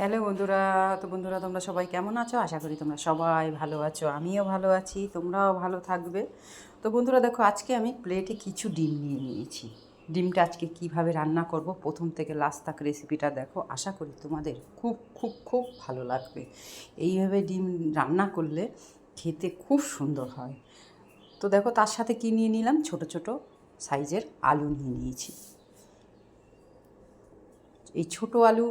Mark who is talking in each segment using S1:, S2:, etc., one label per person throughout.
S1: Hello বন্ধুরা, তো বন্ধুরা তোমরা সবাই কেমন আছো? আশা করি তোমরা সবাই ভালো আছো, আমিও ভালো আছি, তোমরাও ভালো থাকবে। তো বন্ধুরা দেখো, আজকে আমি প্লেটে কিছু ডিম নিয়ে নিয়েছি। ডিমটা আজকে কীভাবে রান্না করব? প্রথম থেকে লাস্ট তাক রেসিপিটা দেখো, আশা করি তোমাদের খুব খুব খুব ভালো লাগবে। এইভাবে ডিম রান্না করলে খেতে খুব সুন্দর হয়। তো দেখো, তার সাথে কি নিয়ে নিলাম? ছোট ছোট সাইজের আলু নিয়ে নিয়েছি। এই ছোট আলু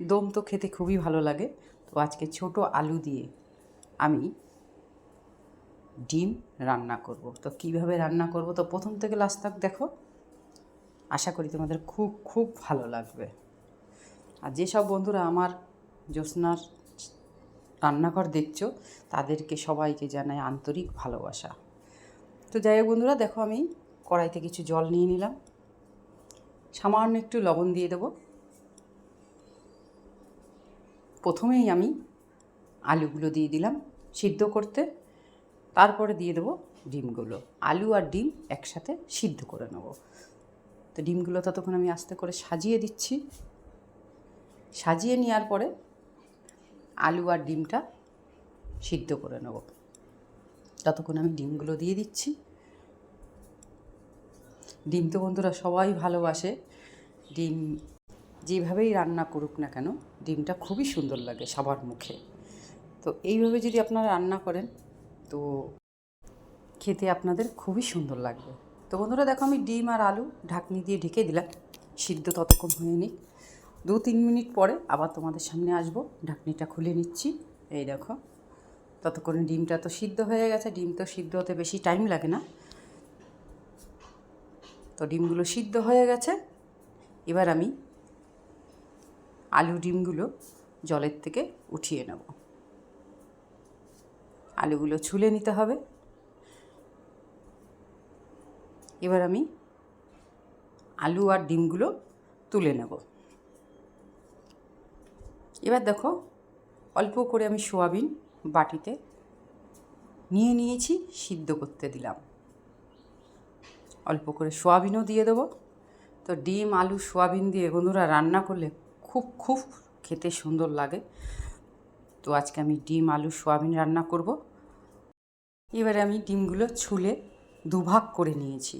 S1: দম তো খেতে খুবই ভালো লাগে। তো আজকে ছোট আলু দিয়ে আমি ডিম রান্না করব। তো কীভাবে রান্না করব? তো প্রথম থেকে লাস্ট তক দেখো। আশা করি তোমাদের খুব খুব ভালো লাগবে। আর যেসব বন্ধুরা আমার জ্যোৎস্নার রান্নাঘর দেখছ, তাদেরকে সবাইকে জানাই আন্তরিক ভালোবাসা। তো যাই হোক বন্ধুরা, দেখো আমি কড়াইতে কিছু জল নিয়ে নিলাম। সামান্য একটু লবণ দিয়ে দেবো। প্রথমেই আমি আলুগুলো দিয়ে দিলাম সিদ্ধ করতে। তারপরে দিয়ে দেবো ডিমগুলো। আলু আর ডিম একসাথে সিদ্ধ করে নেব। তো ডিমগুলো ততক্ষণ আমি আস্তে করে সাজিয়ে দিচ্ছি। সাজিয়ে নেওয়ার পরে আলু আর ডিমটা সিদ্ধ করে নেব। ততক্ষণ আমি ডিমগুলো দিয়ে দিচ্ছি। ডিম তো বন্ধুরা সবাই ভালোবাসে। ডিম যেভাবেই রান্না করুক না কেন, ডিমটা খুবই সুন্দর লাগে সবার মুখে। তো এইভাবে যদি আপনারা রান্না করেন, তো খেতে আপনাদের খুবই সুন্দর লাগবে। তো বন্ধুরা, দেখো আমি ডিম আর আলু ঢাকনি দিয়ে ঢেকে দিলাম। সিদ্ধ ততক্ষণ হয়ে নিক। দু তিন মিনিট পরে আবার তোমাদের সামনে আসব। ঢাকনিটা খুলে নিচ্ছি। এই দেখো, ততক্ষণে ডিমটা তো সিদ্ধ হয়ে গেছে। ডিম তো সিদ্ধ হতে বেশি টাইম লাগে না। তো ডিমগুলো সিদ্ধ হয়ে গেছে। এবার আমি আলু ডিমগুলো জলের থেকে উঠিয়ে নেব। আলুগুলো ছুলে নিতে হবে। এবার আমি আলু আর ডিমগুলো তুলে নেব। এবার দেখো অল্প করে আমি সোয়াবিন বাটিতে নিয়ে নিয়েছি, সিদ্ধ করতে দিলাম। অল্প করে সোয়াবিনও দিয়ে দেবো। তো ডিম, আলু, সোয়াবিন দিয়ে বন্ধুরা রান্না করলে খুব খুব খেতে সুন্দর লাগে। তো আজকে আমি ডিম, আলু, সোয়াবিন রান্না করব। এবারে আমি ডিমগুলো ছুলে দুভাগ করে নিয়েছি।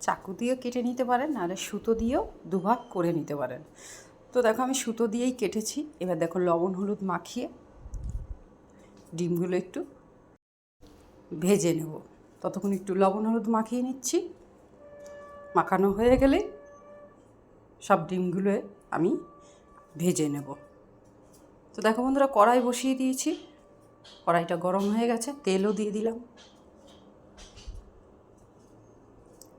S1: চাকু দিয়েও কেটে নিতে পারেন, নাহলে সুতো দিয়েও দুভাগ করে নিতে পারেন। তো দেখো আমি সুতো দিয়েই কেটেছি। এবার দেখো লবণ, হলুদ মাখিয়ে ডিমগুলো একটু ভেজে নেব। ততক্ষণ একটু লবণ, হলুদ মাখিয়ে নিচ্ছি। মাখানো হয়ে গেলে সব ডিমগুলো আমি ভেজে নেব। তো দেখো বন্ধুরা, কড়াই বসিয়ে দিয়েছি। কড়াইটা গরম হয়ে গেছে, তেলও দিয়ে দিলাম।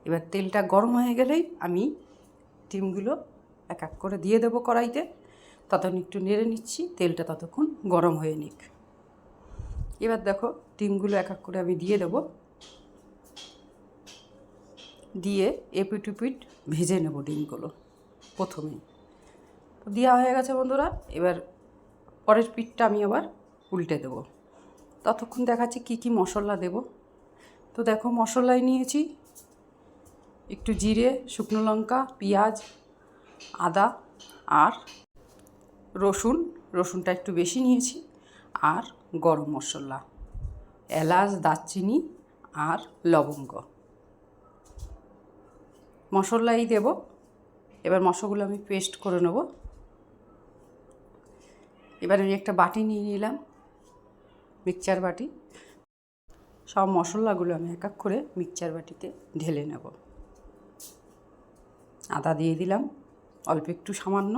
S1: এবার তেলটা গরম হয়ে গেলেই আমি ডিমগুলো এক এক করে দিয়ে দেবো কড়াইতে। ততক্ষণ একটু নেড়ে নিচ্ছি, তেলটা ততক্ষণ গরম হয়ে নিক। এবার দেখো, ডিমগুলো এক এক করে আমি দিয়ে দেবো। দিয়ে এপিট উপিট ভেজে নেব ডিমগুলো প্রথমেই। দেওয়া হয়ে গেছে বন্ধুরা। এবার পরের পিঠটা আমি আবার উল্টে দেব। ততক্ষণ দেখাচ্ছি কি কি মশলা দেব। তো দেখো মশলায় নিয়েছি একটু জিরে, শুকনো লঙ্কা, পেঁয়াজ, আদা আর রসুন। রসুনটা একটু বেশি নিয়েছি আর গরম মশলা, এলাচ, দারচিনি আর লবঙ্গ। মশলাই দেব। এবার মশলাগুলো আমি পেস্ট করে নেব। এবার আমি একটা বাটি নিয়ে নিলাম, মিক্সচার বাটি। সব মশলাগুলো আমি এক এক করে মিক্সচার বাটিতে ঢেলে নেব। আদা দিয়ে দিলাম, অল্প একটু সামান্য।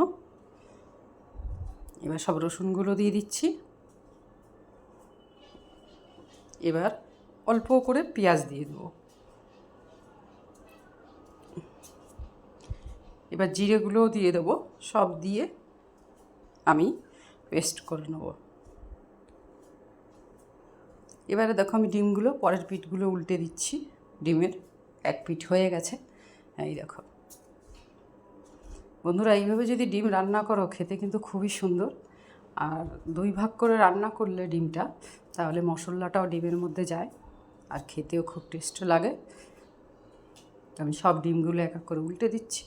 S1: এবার সব রসুনগুলো দিয়ে দিচ্ছি। এবার অল্প করে পেঁয়াজ দিয়ে দেবো। এবার জিরেগুলোও দিয়ে দেবো, সব দিয়ে আমি পেস্ট করে নেব। এবারে দেখো আমি ডিমগুলো, পরের পিঠগুলো উল্টে দিচ্ছি। ডিমের এক পিঠ হয়ে গেছে। এই দেখো। বন্ধুরা, এইভাবে যদি ডিম রান্না করো, খেতে কিন্তু খুবই সুন্দর। আর দুই ভাগ করে রান্না করলে ডিমটা, তাহলে মশলাটাও ডিমের মধ্যে যায়। আর খেতেও খুব টেস্ট লাগে। আমি সব ডিমগুলো এক এক করে উল্টে দিচ্ছি।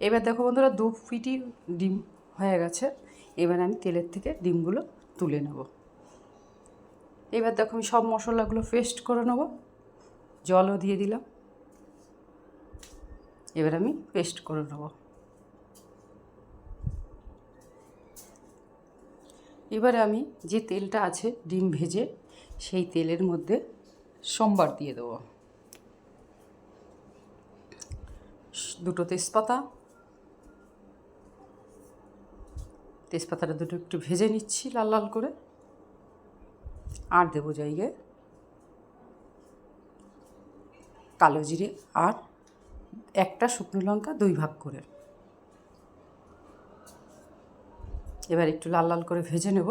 S1: এবার দেখো বন্ধুরা, দু ফিটি ডিম হয়ে গেছে। এবার আমি তেলের থেকে ডিমগুলো তুলে নেব। এবার দেখো আমি সব মশলাগুলো পেস্ট করে নেব। জলও দিয়ে দিলাম। এবার আমি পেস্ট করে নেব। এবারে আমি যে তেলটা আছে ডিম ভেজে সেই তেলের মধ্যে সোমবার দিয়ে দেবো। দুটো তেজপাতা তেজপাতাটা দুটো একটু ভেজে নিচ্ছি লাল লাল করে। আর দেবো জায়গায় কালো জিরে আর একটা শুকনো লঙ্কা দুই ভাগ করে। এবার একটু লাল লাল করে ভেজে নেব।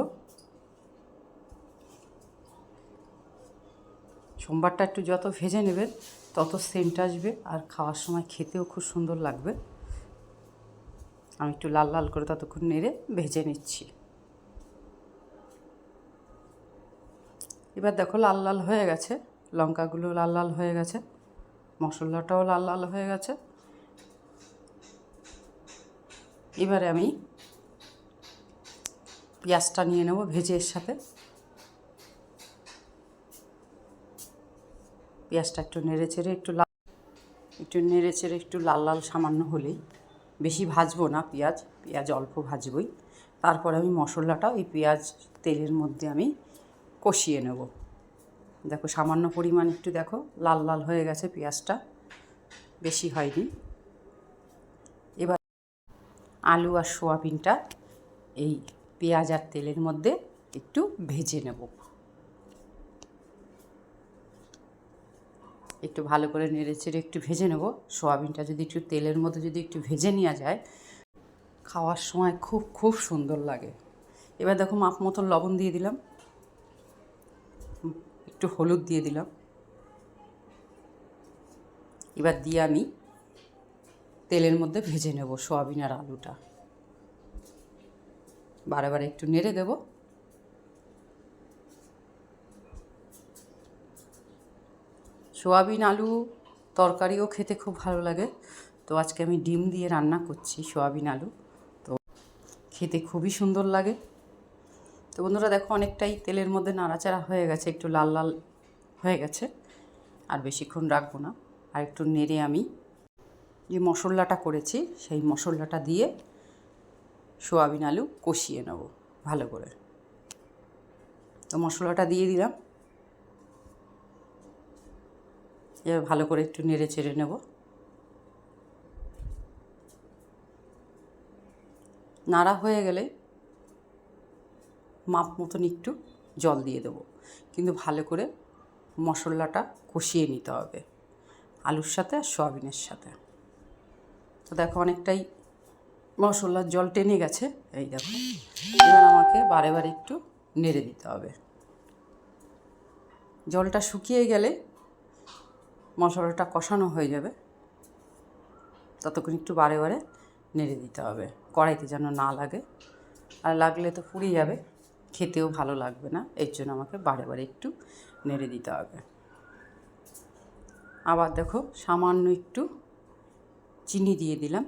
S1: সোমবারটা একটু যত ভেজে নেবেন, তত সেন্ট আসবে আর খাওয়ার সময় খেতেও খুব সুন্দর লাগবে। আমি একটু লাল লাল করে ততক্ষণ নেড়ে ভেজে নিচ্ছি। এবার দেখো লাল লাল হয়ে গেছে, লঙ্কাগুলো লাল লাল হয়ে গেছে, মশলাটাও লাল লাল হয়ে গেছে। এবারে আমি পেঁয়াজটা নিয়ে নেব ভেজে এর সাথে। পেঁয়াজটা একটু নেড়ে চেড়ে একটু লাল, একটু নেড়ে চেড়ে একটু লাল লাল সামান্য হলেই বেশি ভাজবো না পেঁয়াজ পেঁয়াজ অল্প ভাজবই। তারপর আমি মশলাটা ওই পেঁয়াজ তেলের মধ্যে আমি কষিয়ে নেব। দেখো সামান্য পরিমাণ একটু দেখো, লাল লাল হয়ে গেছে পেঁয়াজটা, বেশি হয়নি। এবার আলু আর সোয়াবিনটা এই পেঁয়াজ আর তেলের মধ্যে একটু ভেজে নেব। একটু ভালো করে নেড়ে চেড়ে একটু ভেজে নেব। সোয়াবিনটা যদি একটু তেলের মধ্যে যদি একটু ভেজে নেওয়া যায়, খাওয়ার সময় খুব খুব সুন্দর লাগে। এবার দেখো মাপ মতো লবণ দিয়ে দিলাম। একটু হলুদ দিয়ে দিলাম। এবার দিয়ে আমি তেলের মধ্যে ভেজে নেব সোয়াবিন আর আলুটা। বারে বারে একটু নেড়ে দেব। সোয়াবিন আলু তরকারিও খেতে খুব ভালো লাগে। তো আজকে আমি ডিম দিয়ে রান্না করছি সোয়াবিন আলু। তো খেতে খুবই সুন্দর লাগে। তো বন্ধুরা দেখো অনেকটাই তেলের মধ্যে নাড়াচাড়া হয়ে গেছে, একটু লাল লাল হয়ে গেছে। আর বেশিক্ষণ রাখব না। আর একটু নেড়ে আমি যে মশলাটা করেছি, সেই মশলাটা দিয়ে সোয়াবিন আলু কষিয়ে নেব ভালো করে। তো মশলাটা দিয়ে দিলাম এবার ভালো করে একটু নেড়ে চেড়ে নেব। নাড়া হয়ে গেলে মাপ মতন একটু জল দিয়ে দেবো। কিন্তু ভালো করে মশলাটা কষিয়ে নিতে হবে আলুর সাথে আর সয়াবিনের সাথে। তো দেখো অনেকটাই মশলার জল টেনে গেছে। এই দেখো, এবার আমাকে বারে বারে একটু নেড়ে দিতে হবে। জলটা শুকিয়ে গেলে মশলাটা কষানো হয়ে যাবে। ততক্ষণ একটু বারে বারে নেড়ে দিতে হবে। কড়াইতে যেন না লাগে। আর লাগলে তো পুড়ে যাবে। খেতেও ভালো লাগবে না। এর জন্য আমাকে বারে বারে একটু নেড়ে দিতে হবে। আবার দেখো সামান্য একটু চিনি দিয়ে দিলাম।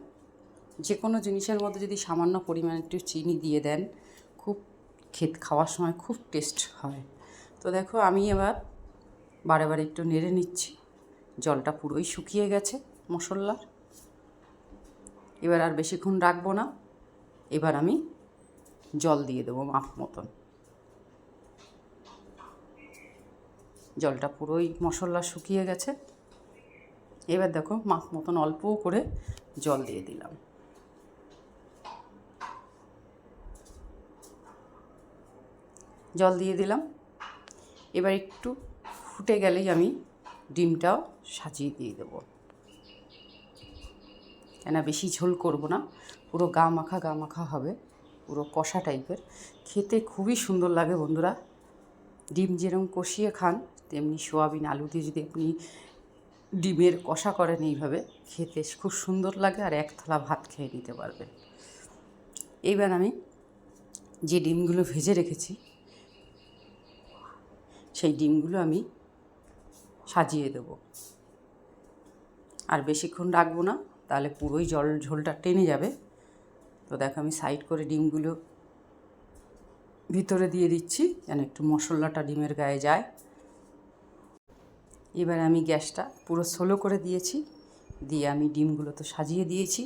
S1: যে কোনো জিনিসের মধ্যে যদি সামান্য পরিমাণ একটু চিনি দিয়ে দেন, খুব খেত খাওয়ার সময় খুব টেস্ট হয়। তো দেখো আমি এবার বারে বারে একটু নেড়ে নিচ্ছি। জলটা পুরোই শুকিয়ে গেছে মশলার। এবার আর বেশিক্ষণ রাখব না। এবার আমি জল দিয়ে দেবো মাপ মতন। জলটা পুরোই মশলা শুকিয়ে গেছে। এবার দেখো মাপ মতন অল্প করে জল দিয়ে দিলাম। জল দিয়ে দিলাম। এবার একটু ফুটে গেলেই আমি ডিমটাও সাজিয়ে দিয়ে দেবো। কেন বেশি ঝোল করব না, পুরো গা মাখা গা মাখা হবে, পুরো কষা টাইপের। খেতে খুবই সুন্দর লাগে বন্ধুরা। ডিম যেরকম কষিয়ে খান, তেমনি সোয়াবিন, আলু দিয়ে যদি আপনি ডিমের কষা করেন এইভাবে, খেতে খুব সুন্দর লাগে আর এক থালা ভাত খেয়ে নিতে পারবেন। এইবার আমি যে ডিমগুলো ভেজে রেখেছি, সেই ডিমগুলো আমি সাজিয়ে দেব। আর বেশিক্ষণ রাখব না, তাহলে পুরোই জল, ঝোলটা টেনে যাবে। তো দেখো আমি সাইড করে ডিমগুলো ভিতরে দিয়ে দিচ্ছি, যেন একটু মশলাটা ডিমের গায়ে যায়। এবার আমি গ্যাসটা পুরো স্লো করে দিয়েছি, দিয়ে আমি ডিমগুলো তো সাজিয়ে দিয়েছি।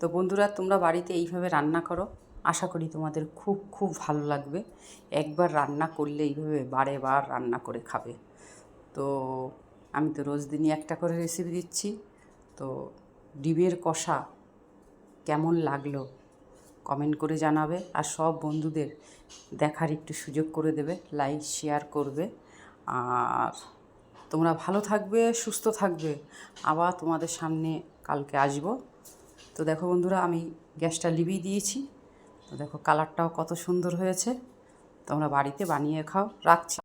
S1: তো বন্ধুরা, তোমরা বাড়িতে এইভাবে রান্না করো, আশা করি তোমাদের খুব খুব ভালো লাগবে। একবার রান্না করলে এইভাবে বারে বার রান্না করে খাবে। তো আমি তো রোজ দিনই একটা করে রেসিপি দিচ্ছি। তো ডিমের কষা কেমন লাগল কমেন্ট করে জানাবে। আর সব বন্ধুদের দেখার একটু সুযোগ করে দেবে লাইক শেয়ার করবে। আর তোমরা ভালো থাকবে, সুস্থ থাকবে। আবার তোমাদের সামনে কালকে আসব। তো দেখো বন্ধুরা, আমি গ্যাসটা লিভিয়ে দিয়েছি। তো দেখো কালারটাও কত সুন্দর হয়েছে। তোমরা বাড়িতে বানিয়ে খাও। রাখছি।